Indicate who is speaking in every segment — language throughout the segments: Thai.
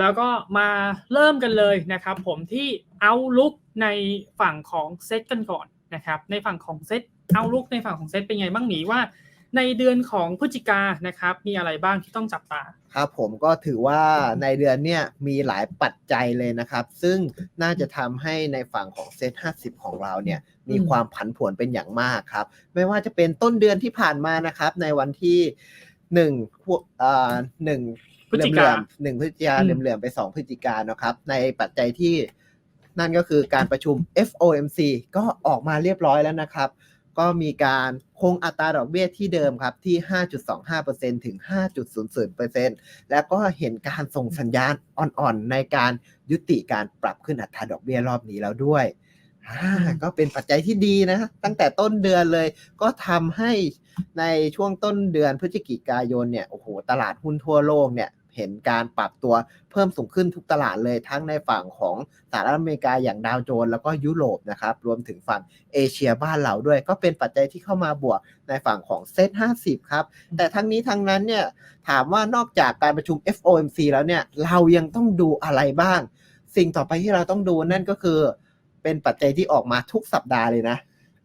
Speaker 1: แล้วก็มาเริ่มกันเลยนะครับผมที่เอาลุกในฝั่งของเซตกันก่อนนะครับในฝั่งของเซตเอาลุกในฝั่งของเซตเป็นไงบ้างหนีว่า ในเดือนของพฤศจิกานะครับมีอะไรบ้างที่ต้องจับตา
Speaker 2: ครับผมก็ถือว่าในเดือนเนี้ยมีหลายปัจจัยเลยนะครับ ซึ่งน่าจะทำให้ในฝั่งของเซ็ต50 ของเราเนี่ยมีความผันผวนเป็นอย่างมากครับ ไม่ว่าจะเป็นต้นเดือนที่ผ่านมานะครับในวันที่หนึ่งพวก เอ่อหนึ่ง
Speaker 1: พฤศจิ
Speaker 2: เหลื่
Speaker 1: กา
Speaker 2: อมๆหนึ่งพฤศจิกา
Speaker 1: อืม
Speaker 2: เหลื่อมๆไปสองพฤศจิกานะครับ ในปัจจัยที่นั่นก็คือการประชุม FOMC ก็ออกมาเรียบร้อยแล้วนะครับ ก็มีการคงอัตราดอกเบี้ยที่เดิมครับที่ 5.25%ถึง 5.00%แล้วก็เห็นการส่งสัญญาณอ่อนๆ ในการยุติการปรับขึ้นอัตราดอกเบี้ยรอบนี้แล้วด้วยอ่า
Speaker 1: อืม
Speaker 2: ก็เป็นปัจจัยที่ดีนะ ตั้งแต่ต้นเดือนเลย ก็ทำให้ในช่วงต้นเดือนพฤศจิกายนเนี่ย โอ้โห ตลาดหุ้นทั่วโลกเนี่ย เห็นการปรับตัวเพิ่มสูงขึ้นทุกตลาดเลยทั้งในฝั่งของสหรัฐอเมริกาอย่างดาวโจนส์แล้วก็ยุโรปนะครับรวมถึงฝั่งเอเชียบ้านเราด้วย ก็เป็นปัจจัยที่เข้ามาบวกในฝั่งของเซ็ต50ครับ แต่ทั้งนี้ทั้งนั้นเนี่ยถามว่านอกจากการประชุม FOMC แล้วเนี่ยเรายังต้องดูอะไรบ้าง สิ่งต่อไปที่เราต้องดูนั่นก็คือ เป็นปัจจัยที่ออกมาทุกสัปดาห์เลยนะ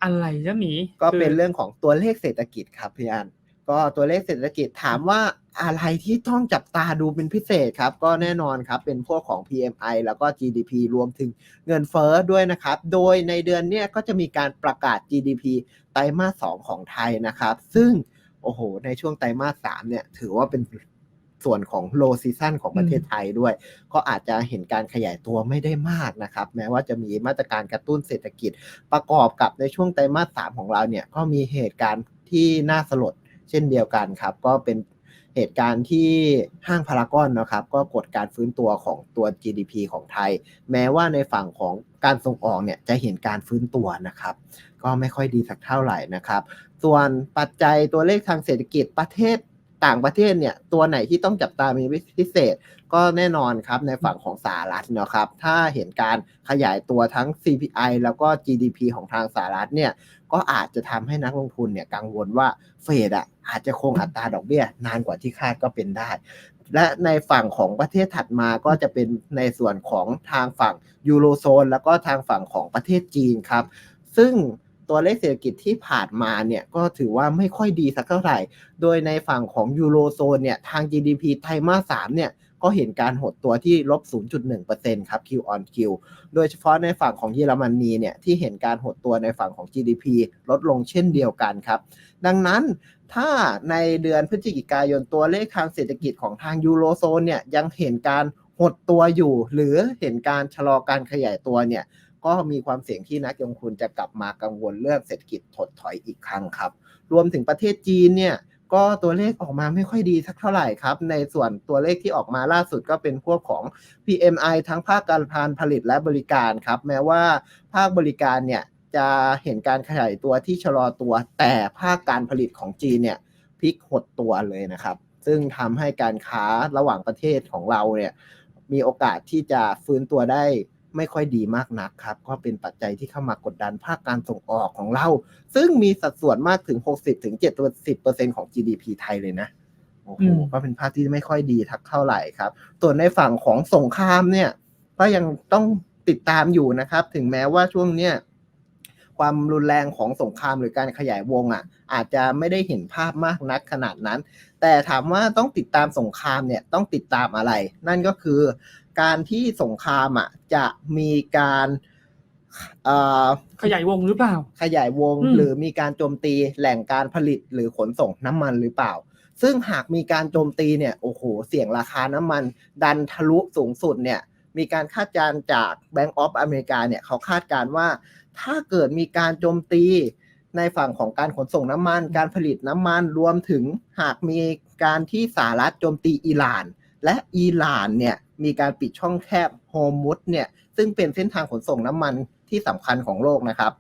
Speaker 1: อะไรจะหมี
Speaker 2: ก็เป็น
Speaker 1: คือ
Speaker 2: เรื่องของตัวเลขเศรษฐกิจครับพี่อัน ก็ตัวเลขเศรษฐกิจถามว่าอะไรที่ต้องจับตาดูเป็นพิเศษครับ ก็แน่นอนครับ เป็นพวกของ PMI แล้วก็ GDP รวมถึงเงินเฟ้อด้วยนะครับ โดยในเดือนนี้ก็จะมีการประกาศ GDP ไตรมาส 2 ของไทยนะครับ ซึ่ง โอ้โห ในช่วงไตรมาส 3 เนี่ย ถือว่าเป็นส่วนของ low season ของประเทศไทยด้วย ก็อาจจะเห็นการขยายตัวไม่ได้มากนะครับ แม้ว่าจะมีมาตรการกระตุ้นเศรษฐกิจประกอบกับในช่วงไตรมาส 3 ของเราเนี่ยก็มีเหตุการณ์ที่น่าสลด เช่นเดียวกันครับ ก็เป็นเหตุการณ์ที่ห้างพารากอนนะครับ ก็กดการฟื้นตัวของตัว GDP ของไทย แม้ว่าในฝั่งของการส่งออกเนี่ยจะเห็นการฟื้นตัวนะครับ ก็ไม่ค่อยดีสักเท่าไหร่นะครับ ส่วนปัจจัยตัวเลขทางเศรษฐกิจประเทศ ต่างประเทศเนี่ยตัวไหนที่ต้องจับตามีพิเศษ ก็แน่นอนครับในฝั่งของสหรัฐเนาะครับถ้าเห็นการขยายตัวทั้ง CPI แล้วก็ GDP ของทางสหรัฐเนี่ยก็อาจจะทำให้นักลงทุนเนี่ยกังวลว่าเฟดอะอาจจะคงอัตราดอกเบี้ย นานกว่าที่คาดก็เป็นได้ และในฝั่งของประเทศถัดมาก็จะเป็นในส่วนของทางฝั่งยูโรโซนแล้วก็ทางฝั่งของประเทศจีนครับ ซึ่ง ตัวเลขเศรษฐกิจที่ผ่านมาเนี่ยก็ถือว่าไม่ค่อยดีสักเท่าไหร่ โดยในฝั่งของยูโรโซนเนี่ยทาง GDP ไตรมาส3เนี่ยก็เห็นการหดตัวที่ลบ 0.1%ครับ Q on Q โดยเฉพาะในฝั่งของเยอรมนีเนี่ยที่เห็นการหดตัวในฝั่งของ GDP ลดลงเช่นเดียวกันครับ ดังนั้นถ้าในเดือนพฤศจิกายนตัวเลขทางเศรษฐกิจของทางยูโรโซนเนี่ยยังเห็นการหดตัวอยู่ หรือเห็นการชะลอการขยายตัวเนี่ย ก็มีความเสี่ยงที่นักลงทุนจะกลับมากังวลเรื่องเศรษฐกิจถดถอยอีกครั้งครับ รวมถึงประเทศจีนเนี่ยก็ตัวเลขออกมาไม่ค่อยดีสักเท่าไหร่ครับ ในส่วนตัวเลขที่ออกมาล่าสุดก็เป็นพวกของ PMI ทั้งภาคการพานผลิตและบริการครับ แม้ว่าภาคบริการเนี่ยจะเห็นการขยายตัวที่ชะลอตัวแต่ภาคการผลิตของจีนเนี่ยพลิกหดตัวเลยนะครับ ซึ่งทำให้การค้าระหว่างประเทศของเราเนี่ยมีโอกาสที่จะฟื้นตัวได้ ไม่ค่อยดีมากนักครับ ก็เป็นปัจจัยที่เข้ามากดดันภาคการส่งออกของเรา ซึ่งมีสัดส่วนมากถึง 60ถึง70%ของ GDP ไทยเลยนะโอ้โห
Speaker 1: อืม
Speaker 2: ก็เป็นภาพที่ไม่ค่อยดีทักเท่าไหร่ครับ ส่วนในฝั่งของสงครามเนี่ย ก็ยังต้องติดตามอยู่นะครับ ถึงแม้ว่าช่วงเนี้ย ความรุนแรงของสงครามหรือการขยายวงอะ อาจจะไม่ได้เห็นภาพมากนักขนาดนั้น แต่ถามว่าต้องติดตามสงครามเนี่ยต้องติดตามอะไร นั่นก็คือการที่สงครามอะจะมีการเอ่อ
Speaker 1: ขยายวงหรือเปล่า
Speaker 2: ขยายวง
Speaker 1: อืม
Speaker 2: หรือมีการโจมตีแหล่งการผลิตหรือขนส่งน้ำมันหรือเปล่า ซึ่งหากมีการโจมตีเนี่ยโอ้โหเสี่ยงราคาน้ำมัน ดันทะลุสูงสุดเนี่ย มีการคาดการณ์จาก Bank of America เนี่ยเขาคาดการณ์ว่า ถ้าเกิดมีการโจมตีในฝั่งของการขนส่งน้ำมัน การผลิตน้ำมันรวมถึงหากมีการที่สหรัฐโจมตีอิหร่าน และอิหร่านเนี่ยมีการปิดช่องแคบโฮอร์มุสเนี่ยซึ่งเป็นเส้นทางขนส่งน้ำมันที่สำคัญของโลกนะครับ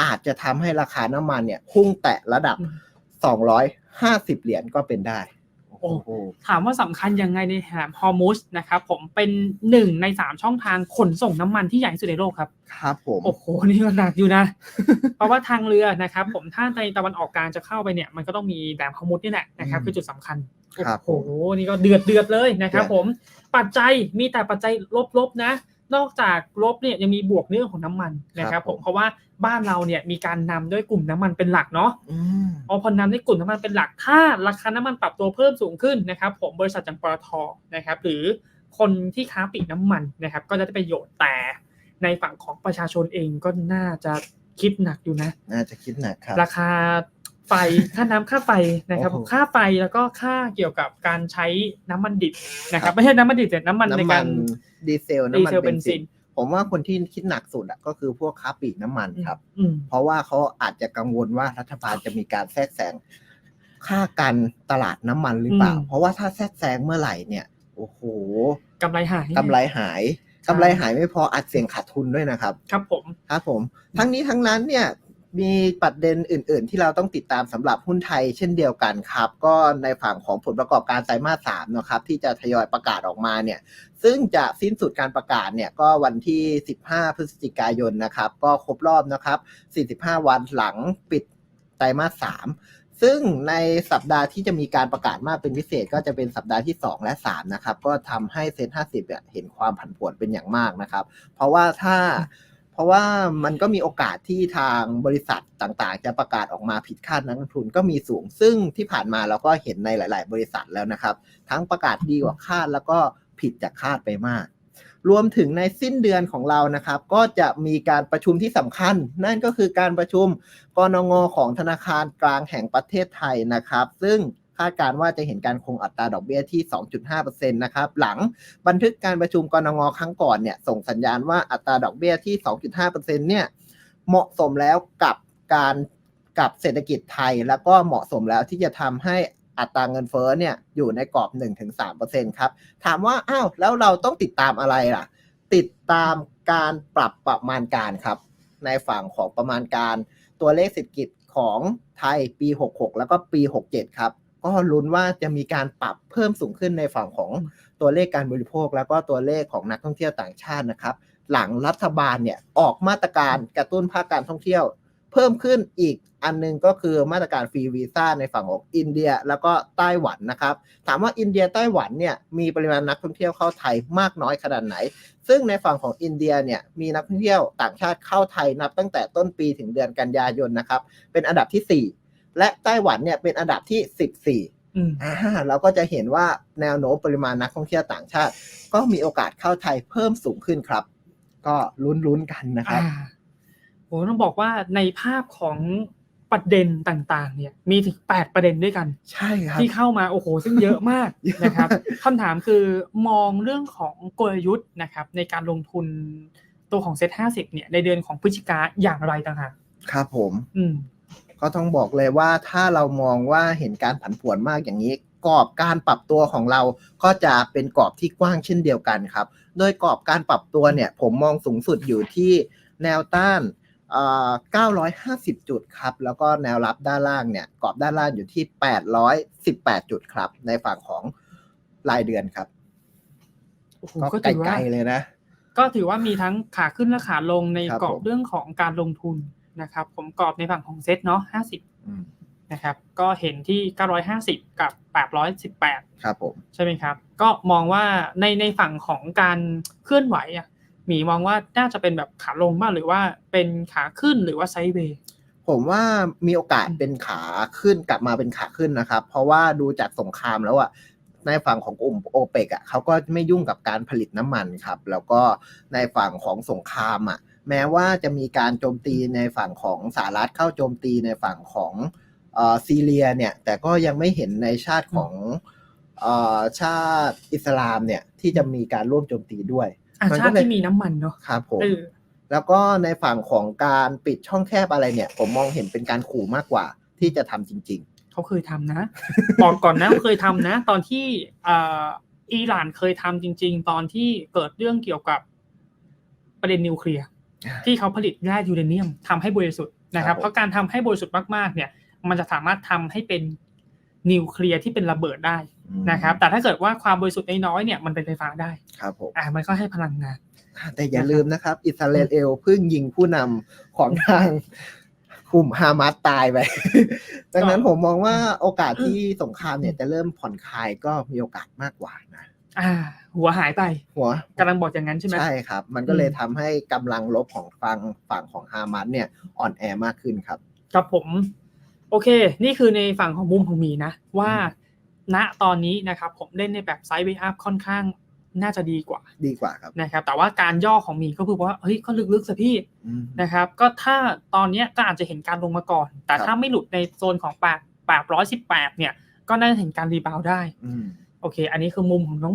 Speaker 2: อาจจะทำให้ราคาน้ำมันเนี่ยพุ่งแตะระดับ
Speaker 1: อืม
Speaker 2: 250 เหรียญก็เป็นได้
Speaker 1: โอ้โห ถามว่าสำคัญยังไงในแถบฮอร์มุสนะครับผมเป็นหนึ่งในสามช่องทางขนส่งน้ำมันที่ใหญ่ที่สุดในโลกครับ
Speaker 2: ครับผม
Speaker 1: โอ้โห นี่ก็หนักอยู่นะ เพราะว่าทางเรือนะครับผมถ้าในตะวันออกกลางจะเข้าไปเนี่ยมันก็ต้องมีแหลมฮอร์มุสนี่แหละนะครับ
Speaker 2: อืม
Speaker 1: คือจุดสำคัญ
Speaker 2: ครับ
Speaker 1: โอ้โห นี่ก็เดือดเดือดเลยนะครับ
Speaker 2: เดือด
Speaker 1: ผม ปัจจัยมีแต่ปัจจัยลบๆนะ นอกจากลบเนี่ยยังมีบวกเรื่องของน้ำมันนะครับผมเพราะว่าบ้านเราเนี่ยมีการนำด้วยกลุ่มน้ำมันเป็นหลักเนาะ
Speaker 2: อืม
Speaker 1: พอพอนำด้วยกลุ่มน้ำมันเป็นหลัก ถ้าราคาน้ำมันปรับตัวเพิ่มสูงขึ้นนะครับ ผมบริษัทอย่างปตทนะครับหรือคนที่ค้าปลีกน้ำมันนะครับ ก็จะได้ประโยชน์แต่ในฝั่งของประชาชนเองก็น่าจะคิดหนักอยู่นะ
Speaker 2: น่าจะคิดหนักครับ
Speaker 1: ราคา ไฟค่าน้ำค่าไฟนะครับ
Speaker 2: โอ้โห
Speaker 1: ค่าไฟแล้วก็ค่าเกี่ยวกับการใช้น้ำมันดิบนะครับ ไม่ใช่น้ำมันดิบแต่น้ำมันใน
Speaker 2: น้ำมั
Speaker 1: การ
Speaker 2: นดีเซล
Speaker 1: ดี
Speaker 2: น้ำมัน
Speaker 1: เซล
Speaker 2: เบ
Speaker 1: เบน
Speaker 2: น
Speaker 1: ซิ
Speaker 2: ซิ
Speaker 1: น
Speaker 2: นผมว่าคนที่คิดหนักสุดอะก็คือพวกค้าปลีกน้ำมันครับ
Speaker 1: อืม
Speaker 2: เพราะว่าเขาอาจจะกังวลว่ารัฐบาลจะมีการแทรกแซงค่าการตลาดน้ำมันหรือเปล่า
Speaker 1: อืม
Speaker 2: เพราะว่าถ้าแทรกแซงเมื่อไหร่เนี่ยโอ้โห
Speaker 1: กำไรหาย
Speaker 2: กำไรหาย
Speaker 1: ใช่
Speaker 2: กำไรหายไม่พออัดเสียงขาดทุนด้วยนะครับ
Speaker 1: ครับผม
Speaker 2: ครับผม ทั้งนี้ทั้งนั้นเนี่ย มีประเด็นอื่น ๆ ที่เราต้องติดตามสำหรับหุ้นไทยเช่นเดียวกันครับ ก็ในฝั่งของผลประกอบการไตรมาสสามนะครับที่จะทยอยประกาศออกมาเนี่ยซึ่งจะสิ้นสุดการประกาศเนี่ยก็วันที่ 15 พฤศจิกายนนะครับ ก็ครบรอบนะครับ 45 วันหลังปิดไตรมาสสามซึ่งในสัปดาห์ที่จะมีการประกาศมากเป็นพิเศษ ก็จะเป็นสัปดาห์ที่ 2 และ 3 นะครับ ก็ทำให้เซ็น50เนี่ยเห็นความผันผวนเป็นอย่างมากนะครับ เพราะว่าถ้า เพราะว่ามันก็มีโอกาสที่ทางบริษัทต่างๆ จะประกาศออกมาผิดคาดนักลงทุนก็มีสูง ซึ่งที่ผ่านมาเราก็เห็นในหลาย ๆ บริษัทแล้วนะครับ ทั้งประกาศดีกว่าคาดแล้วก็ผิดจากคาดไปมาก รวมถึงในสิ้นเดือนของเรานะครับ ก็จะมีการประชุมที่สำคัญ นั่นก็คือการประชุมกนงของธนาคารกลางแห่งประเทศไทยนะครับ ซึ่ง คาดการว่าจะเห็นการคงอัตราดอกเบี้ยที่ 2.5%นะครับหลังบันทึกการประชุมกนงครั้งก่อนเนี่ยส่งสัญญาณว่าอัตราดอกเบี้ยที่ 2.5%เนี่ยเหมาะสมแล้วกับการกับเศรษฐกิจไทย แล้วก็เหมาะสมแล้วที่จะทำให้อัตราเงินเฟ้อเนี่ยอยู่ในกรอบ 1-3%ครับถามว่าอ้าวแล้วเราต้องติดตามอะไรล่ะ ติดตามการปรับประมาณการครับในฝั่งของประมาณการตัวเลขเศรษฐกิจของไทยปี 66 แล้วก็ปี 67 ครับ ก็ลุ้นว่าจะมีการปรับเพิ่มสูงขึ้นในฝั่งของตัวเลขการบริโภค แล้วก็ตัวเลขของนักท่องเที่ยวต่างชาตินะครับ หลังรัฐบาลเนี่ยออกมาตรการกระตุ้นภาคการท่องเที่ยว เพิ่มขึ้นอีกอันหนึงก็คือมาตรการฟรีวีซ่าในฝั่งของอินเดียแล้วก็ไต้หวันนะครับ ถามว่าอินเดียไต้หวันเนี่ยมีปริมาณนักท่องเที่ยวเข้าไทยมากน้อยขนาดไหน ซึ่งในฝั่งของอินเดียเนี่ยมีนักท่องเที่ยวต่างชาติเข้าไทยนับตั้งแต่ต้นปีถึงเดือนกันยายนนะครับ เป็นอันดับที่ 4 และไต้หวันเนี่ยเป็นอันดับที่ 14
Speaker 1: อืม
Speaker 2: อ่าเราก็จะเห็นว่าแนวโน้มปริมาณนักท่องเที่ยวต่างชาติ ก็มีโอกาสเข้าไทยเพิ่มสูงขึ้นครับ ก็ลุ้นๆกันนะครับ
Speaker 1: อ่าโหต้องบอกว่าในภาพของประเด็นต่างๆ เนี่ย มีถึงแปดประเด็นด้วยกัน
Speaker 2: ใช่ครับ
Speaker 1: ที่เข้ามาโอ้โหซึ่งเยอะมาก
Speaker 2: เยอะมาก
Speaker 1: นะครับคำถามคือมองเรื่องของกลยุทธ์นะครับ ในการลงทุนตัวของเซ็ตห้าสิบเนี่ยในเดือนของพฤศจิกาอย่างไรต่างหาก
Speaker 2: ครับผม
Speaker 1: อืม
Speaker 2: ก็ต้องบอกเลยว่าถ้าเรามองว่าเห็นการผันผวนมากอย่างนี้กรอบการปรับตัวของเราก็จะเป็นกรอบที่กว้างเช่นเดียวกันครับ โดยกรอบการปรับตัวเนี่ยผมมองสูงสุดอยู่ที่แนวต้านเอ่อ950 จุดครับ แล้วก็แนวรับด้านล่างเนี่ยกรอบด้านล่างอยู่ที่ 818 จุดครับ ในฝั่งของรายเดือนครับ
Speaker 1: โอ้โห
Speaker 2: ก็
Speaker 1: ก็
Speaker 2: ไก
Speaker 1: ถือว่า
Speaker 2: ลๆเลยนะ
Speaker 1: ก็ถือว่ามีทั้งขาขึ้นและขาลงใน
Speaker 2: ครับ
Speaker 1: กรอ
Speaker 2: ผ
Speaker 1: บ
Speaker 2: ม
Speaker 1: เรื่องของการลงทุน นะครับผมกรอบในฝั่งของเซ็ตเนาะห้าสิบ
Speaker 2: อืม
Speaker 1: นะครับ ก็เห็นที่ 950 กับ 818
Speaker 2: ครับผม
Speaker 1: ใช่ไหมครับ ก็มองว่าในในฝั่งของการเคลื่อนไหวอะหมีมองว่าน่าจะเป็นแบบขาลงบ้างหรือว่าเป็นขาขึ้นหรือว่าไซด์เวย์
Speaker 2: ผมว่ามีโอกาสเป็นขาขึ้นกลับมาเป็นขาขึ้นนะครับ เพราะว่าดูจากสงครามแล้วอะในฝั่งของกลุ่มโอเปกอะเขาก็ไม่ยุ่งกับการผลิตน้ำมันครับ แล้วก็ในฝั่งของสงครามอะ แม้ว่าจะมีการโจมตีในฝั่งของสหรัฐเข้าโจมตีในฝั่งของเอ่อซีเรียเนี่ย แต่ก็ยังไม่เห็นในชาติของเอ่อชาติอิสลามเนี่ยที่จะมีการร่วมโจมตีด้วย
Speaker 1: อะ
Speaker 2: มัน
Speaker 1: ชา
Speaker 2: ก็
Speaker 1: ติ
Speaker 2: เลย
Speaker 1: ที่มีน้ำมันเนาะ
Speaker 2: ครับผม
Speaker 1: เออ
Speaker 2: แล้วก็ในฝั่งของการปิดช่องแคบอะไรเนี่ย ผมมองเห็นเป็นการขู่มากกว่าที่จะทำจริง
Speaker 1: เขาเคยทำนะบอกก่อนนะว่าเคยทำนะ ตอนที่เอ่ออิหร่านเคยทำจริง ๆ ตอนที่เกิดเรื่องเกี่ยวกับประเด็นนิวเคลียร์
Speaker 2: ๆ
Speaker 1: ที่เขาผลิตแร่ยูเรเนียมทำให้บริสุทธิ์นะครั
Speaker 2: ครับผม
Speaker 1: บเพราะการทำให้บริสุทธิ์มากๆเนี่ย มันจะสามารถทำให้เป็นนิวเคลียร์ที่เป็นระเบิดได้นะครับ แต่ถ้าเกิดว่าความบริสุทธิ์น้อยๆเนี่ยมันเป็นไฟฟ้าได้
Speaker 2: ครับผม
Speaker 1: อ่ามันก็ให้พลังงาน
Speaker 2: แต่อย่าลืมนะครับ อิสราเอลเพิ่งยิงผู้นำของทางคูกลุ่มฮามาสตายไปดังนั้น
Speaker 1: ก็
Speaker 2: ผมมองว่าโอกาสที่สงครามเนี่ยจะเริ่มผ่อนคลายก็มีโอกาสมากกว่านะ
Speaker 1: อ่า หัวหายไป
Speaker 2: หัว
Speaker 1: กำลังบอกอย่างนั้นใช่ไหม
Speaker 2: ใช่ครับ มันก็เลย
Speaker 1: อืม
Speaker 2: ทำให้กำลังลบของฝั่งฝั่งของฮามาสเนี่ยอ่อนแอมากขึ้นครับ
Speaker 1: ครับผม โอเค นี่คือในฝั่งของมุมของหมีนะ ว่าณตอนนี้นะครับ ผมเล่นในแบบไซด์เวอัพค่อนข้างน่าจะดีกว่า
Speaker 2: ดีกว่าครับ
Speaker 1: นะครับ แต่ว่าการย่อของหมีก็คือว่าเฮ้ยก็ลึกๆสิพี่
Speaker 2: อืม
Speaker 1: นะครับ ก็ถ้าตอนเนี้ยก็อาจจะเห็นการลงมาก่อน แต่
Speaker 2: ครับ
Speaker 1: ถ้าไม่หลุดในโซนของแปดแปดร้อยสิบแปดเนี่ย ก็น่าจะเห็นการรีบาวด์ได้
Speaker 2: อืม
Speaker 1: โอเค อันนี้คือมุมของน้องหมี